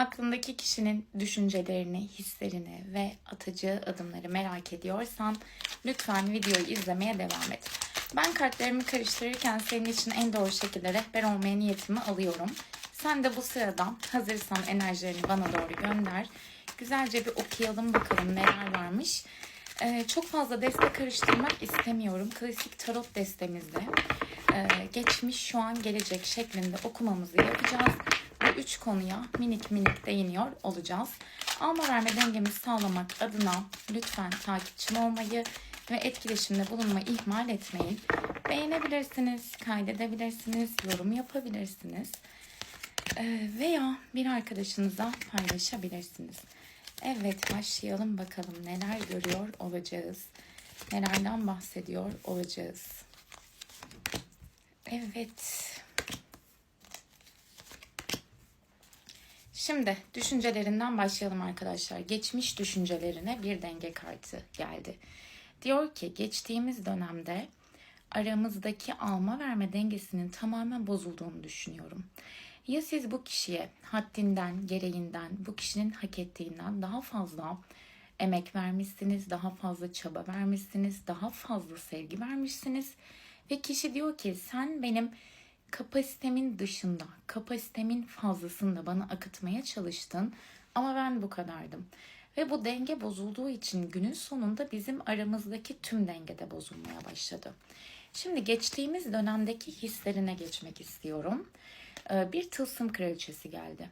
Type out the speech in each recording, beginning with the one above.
Aklındaki kişinin düşüncelerini, hislerini ve atacağı adımları merak ediyorsan lütfen videoyu izlemeye devam et. Ben kartlarımı karıştırırken senin için en doğru şekilde rehber olmaya niyetimi alıyorum. Sen de bu sırada hazırsan enerjilerini bana doğru gönder. Güzelce bir okuyalım bakalım neler varmış. Ee, çok fazla deste karıştırmak istemiyorum. Klasik tarot destemizde e, geçmiş, şu an, gelecek şeklinde okumamızı yapacağız. Üç konuya minik minik değiniyor olacağız. Alma verme dengemizi sağlamak adına lütfen takipçim olmayı ve etkileşimde bulunmayı ihmal etmeyin. Beğenebilirsiniz, kaydedebilirsiniz, yorum yapabilirsiniz. Ee, veya bir arkadaşınıza paylaşabilirsiniz. Evet başlayalım bakalım neler görüyor olacağız. Nelerden bahsediyor olacağız. Evet. Şimdi düşüncelerinden başlayalım arkadaşlar. Geçmiş düşüncelerine bir denge kartı geldi. Diyor ki geçtiğimiz dönemde aramızdaki alma verme dengesinin tamamen bozulduğunu düşünüyorum. Ya siz bu kişiye haddinden, gereğinden, bu kişinin hak ettiğinden daha fazla emek vermişsiniz, daha fazla çaba vermişsiniz, daha fazla sevgi vermişsiniz ve kişi diyor ki sen benim kapasitemin dışında, kapasitemin fazlasını da bana akıtmaya çalıştın ama ben bu kadardım. Ve bu denge bozulduğu için günün sonunda bizim aramızdaki tüm denge de bozulmaya başladı. Şimdi geçtiğimiz dönemdeki hislerine geçmek istiyorum. Ee, Bir tılsım kraliçesi geldi.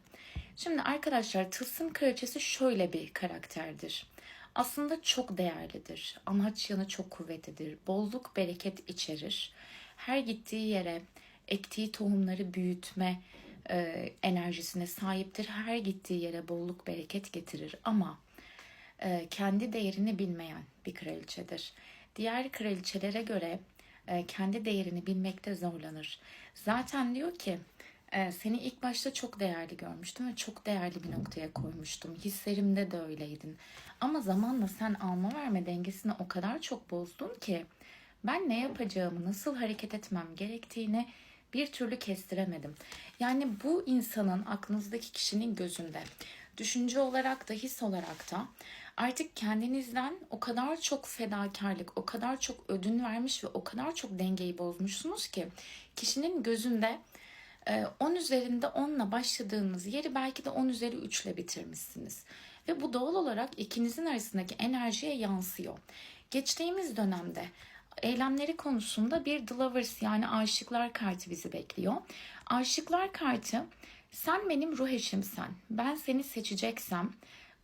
Şimdi arkadaşlar tılsım kraliçesi şöyle bir karakterdir. Aslında çok değerlidir. Amaç yanı çok kuvvetlidir. Bolluk bereket içerir. Her gittiği yere ektiği tohumları büyütme e, enerjisine sahiptir. Her gittiği yere bolluk bereket getirir ama e, kendi değerini bilmeyen bir kraliçedir. Diğer kraliçelere göre e, kendi değerini bilmekte zorlanır. Zaten diyor ki e, seni ilk başta çok değerli görmüştüm ve çok değerli bir noktaya koymuştum. Hislerimde de öyleydin. Ama zamanla sen alma verme dengesini o kadar çok bozdun ki ben ne yapacağımı, nasıl hareket etmem gerektiğini bir türlü kestiremedim. Yani bu insanın aklınızdaki kişinin gözünde düşünce olarak da his olarak da artık kendinizden o kadar çok fedakarlık, o kadar çok ödün vermiş ve o kadar çok dengeyi bozmuşsunuz ki kişinin gözünde 10 üzerinde 10'la başladığınız yeri belki de 10 üzeri 3 ile bitirmişsiniz. Ve bu doğal olarak ikinizin arasındaki enerjiye yansıyor. Geçtiğimiz dönemde eylemleri konusunda bir The Lovers yani aşıklar kartı bizi bekliyor. Aşıklar kartı sen benim ruh eşimsen, ben seni seçeceksem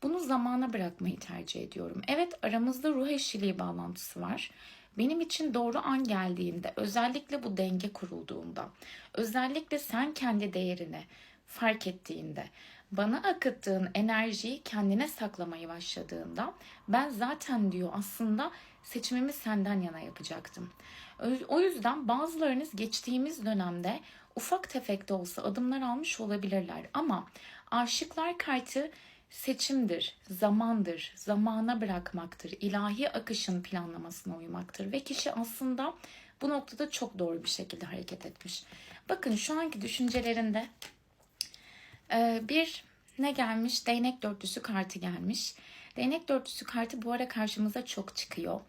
bunu zamana bırakmayı tercih ediyorum. Evet aramızda ruh eşliliği bağlantısı var. Benim için doğru an geldiğinde, özellikle bu denge kurulduğunda, özellikle sen kendi değerini fark ettiğinde, bana akıttığın enerjiyi kendine saklamayı başladığında ben zaten diyor aslında seçimimi senden yana yapacaktım. O yüzden bazılarınız geçtiğimiz dönemde ufak tefek de olsa adımlar almış olabilirler ama aşıklar kartı seçimdir, zamandır, zamana bırakmaktır, ilahi akışın planlamasına uymaktır ve kişi aslında bu noktada çok doğru bir şekilde hareket etmiş. Bakın şu anki düşüncelerinde bir ne gelmiş? Değnek dörtlüsü kartı gelmiş. Değnek dörtlüsü kartı bu ara karşımıza çok çıkıyor.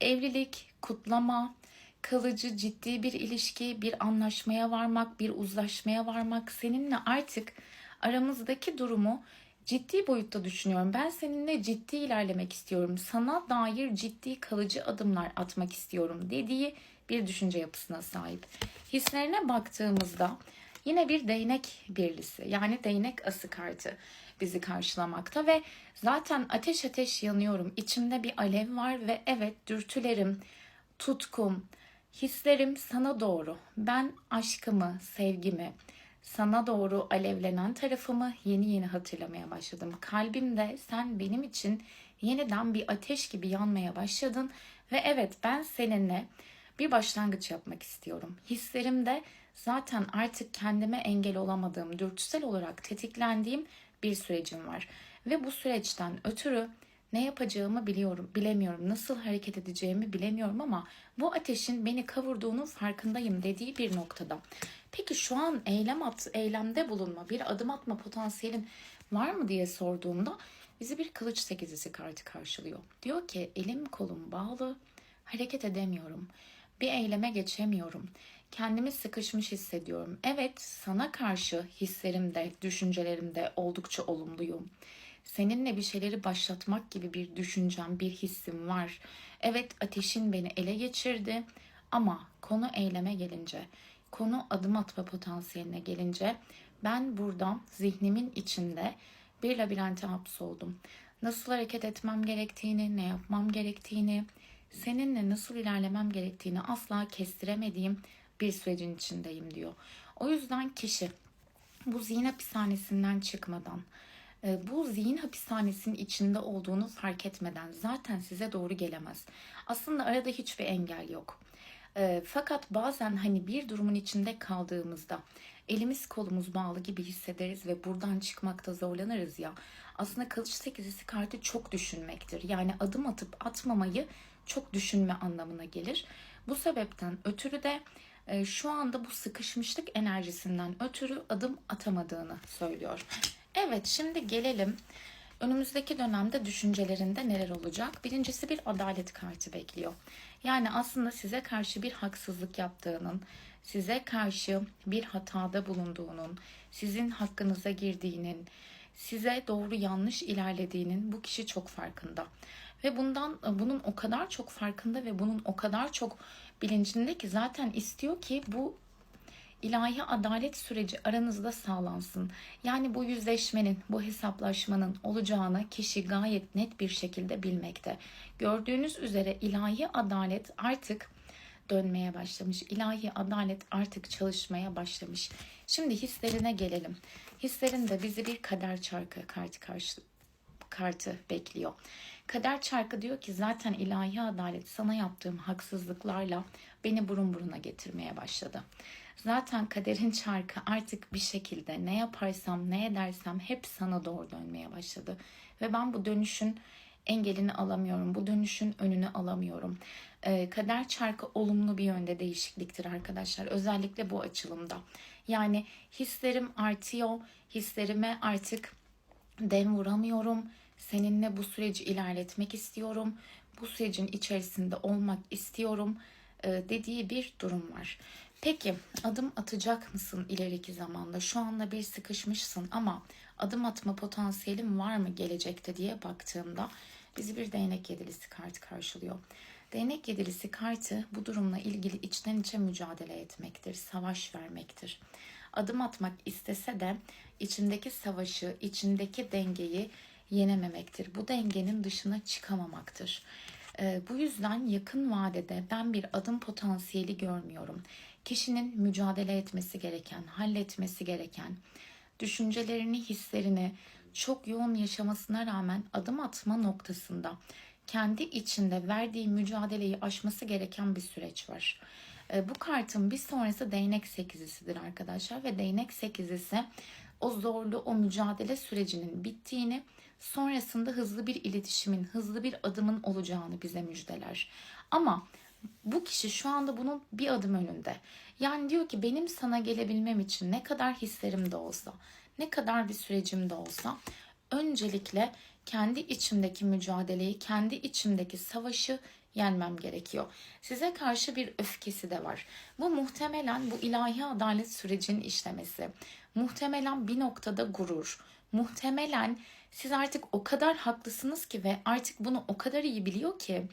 Evlilik, kutlama, kalıcı ciddi bir ilişki, bir anlaşmaya varmak, bir uzlaşmaya varmak, seninle artık aramızdaki durumu ciddi boyutta düşünüyorum. Ben seninle ciddi ilerlemek istiyorum. Sana dair ciddi kalıcı adımlar atmak istiyorum dediği bir düşünce yapısına sahip. Hislerine baktığımızda yine bir değnek birlisi yani değnek ası kartı bizi karşılamakta ve zaten ateş ateş yanıyorum. İçimde bir alev var ve evet dürtülerim, tutkum, hislerim sana doğru. Ben aşkımı, sevgimi, sana doğru alevlenen tarafımı yeni yeni hatırlamaya başladım. Kalbimde sen benim için yeniden bir ateş gibi yanmaya başladın ve evet ben seninle bir başlangıç yapmak istiyorum. Hislerimde zaten artık kendime engel olamadığım, dürtüsel olarak tetiklendiğim bir sürecim var. Ve bu süreçten ötürü Ne yapacağımı biliyorum, bilemiyorum. Nasıl hareket edeceğimi bilemiyorum ama bu ateşin beni kavurduğunun farkındayım dediği bir noktada. Peki şu an eylem at, eylemde bulunma, bir adım atma potansiyelin var mı diye sorduğumda bizi bir kılıç sekizisi kartı karşılıyor. Diyor ki elim kolum bağlı, hareket edemiyorum. Bir eyleme geçemiyorum. Kendimi sıkışmış hissediyorum. Evet, sana karşı hislerimde, düşüncelerimde oldukça olumluyum. Seninle bir şeyleri başlatmak gibi bir düşüncem, bir hissim var. Evet, ateşin beni ele geçirdi ama konu eyleme gelince, konu adım atma potansiyeline gelince ben burada zihnimin içinde bir labirente hapsoldum. Nasıl hareket etmem gerektiğini, ne yapmam gerektiğini, seninle nasıl ilerlemem gerektiğini asla kestiremediğim bir sürecin içindeyim diyor. O yüzden kişi bu zihin hapishanesinden çıkmadan, e, bu zihin hapishanesinin içinde olduğunu fark etmeden zaten size doğru gelemez. Aslında arada hiçbir engel yok. E, fakat bazen hani bir durumun içinde kaldığımızda elimiz kolumuz bağlı gibi hissederiz ve buradan çıkmakta zorlanırız ya. Aslında kılıç sekizisi kartı çok düşünmektir. Yani adım atıp atmamayı çok düşünme anlamına gelir. Bu sebepten ötürü de e, şu anda bu sıkışmışlık enerjisinden ötürü adım atamadığını söylüyor. Evet şimdi gelelim önümüzdeki dönemde düşüncelerinde neler olacak? Birincisi bir adalet kartı bekliyor. Yani aslında size karşı bir haksızlık yaptığının, size karşı bir hatada bulunduğunun, sizin hakkınıza girdiğinin, size doğru yanlış ilerlediğinin bu kişi çok farkında. Ve bundan bunun o kadar çok farkında ve bunun o kadar çok bilincinde ki zaten istiyor ki bu ilahi adalet süreci aranızda sağlansın. Yani bu yüzleşmenin, bu hesaplaşmanın olacağını kişi gayet net bir şekilde bilmekte. Gördüğünüz üzere ilahi adalet artık dönmeye başlamış. İlahi adalet artık çalışmaya başlamış. Şimdi hislerine gelelim. Hislerinde bizi bir kader çarkı kartı karşı kartı bekliyor. Kader çarkı diyor ki zaten ilahi adalet sana yaptığım haksızlıklarla beni burun buruna getirmeye başladı. Zaten kaderin çarkı artık bir şekilde ne yaparsam ne edersem hep sana doğru dönmeye başladı. Ve ben bu dönüşün engelini alamıyorum. Bu dönüşün önünü alamıyorum. Ee, kader çarkı olumlu bir yönde değişikliktir arkadaşlar. Özellikle bu açılımda. Yani hislerim artıyor. Hislerime artık dem vuramıyorum. Seninle bu süreci ilerletmek istiyorum. Bu sürecin içerisinde olmak istiyorum e, dediği bir durum var. Peki adım atacak mısın ileriki zamanda? Şu anda bir sıkışmışsın ama adım atma potansiyelin var mı gelecekte diye baktığımda bizi bir değnek yedilisi kartı karşılıyor. Değnek yedilisi kartı bu durumla ilgili içten içe mücadele etmektir, savaş vermektir. Adım atmak istese de içindeki savaşı, içindeki dengeyi yenememektir. Bu dengenin dışına çıkamamaktır. Ee, bu yüzden yakın vadede ben bir adım potansiyeli görmüyorum. Kişinin mücadele etmesi gereken, halletmesi gereken, düşüncelerini, hislerini çok yoğun yaşamasına rağmen adım atma noktasında kendi içinde verdiği mücadeleyi aşması gereken bir süreç var. Ee, bu kartın bir sonrası değnek sekizisidir arkadaşlar ve değnek sekizisi o zorlu, o mücadele sürecinin bittiğini, sonrasında hızlı bir iletişimin, hızlı bir adımın olacağını bize müjdeler. Ama bu kişi şu anda bunun bir adım önünde. Yani diyor ki benim sana gelebilmem için ne kadar hislerim de olsa, ne kadar bir sürecim de olsa öncelikle kendi içimdeki mücadeleyi, kendi içimdeki savaşı yenmem gerekiyor. Size karşı bir öfkesi de var. Bu muhtemelen bu ilahi adalet sürecinin işlemesi. Muhtemelen bir noktada gurur. Muhtemelen siz artık o kadar haklısınız ki ve artık bunu o kadar iyi biliyor ki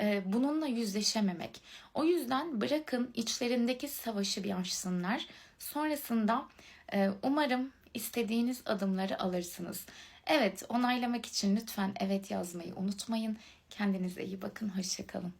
e, bununla yüzleşememek. O yüzden bırakın içlerindeki savaşı bir açsınlar. Sonrasında e, umarım istediğiniz adımları alırsınız. Evet onaylamak için lütfen evet yazmayı unutmayın. Kendinize iyi bakın. Hoşçakalın.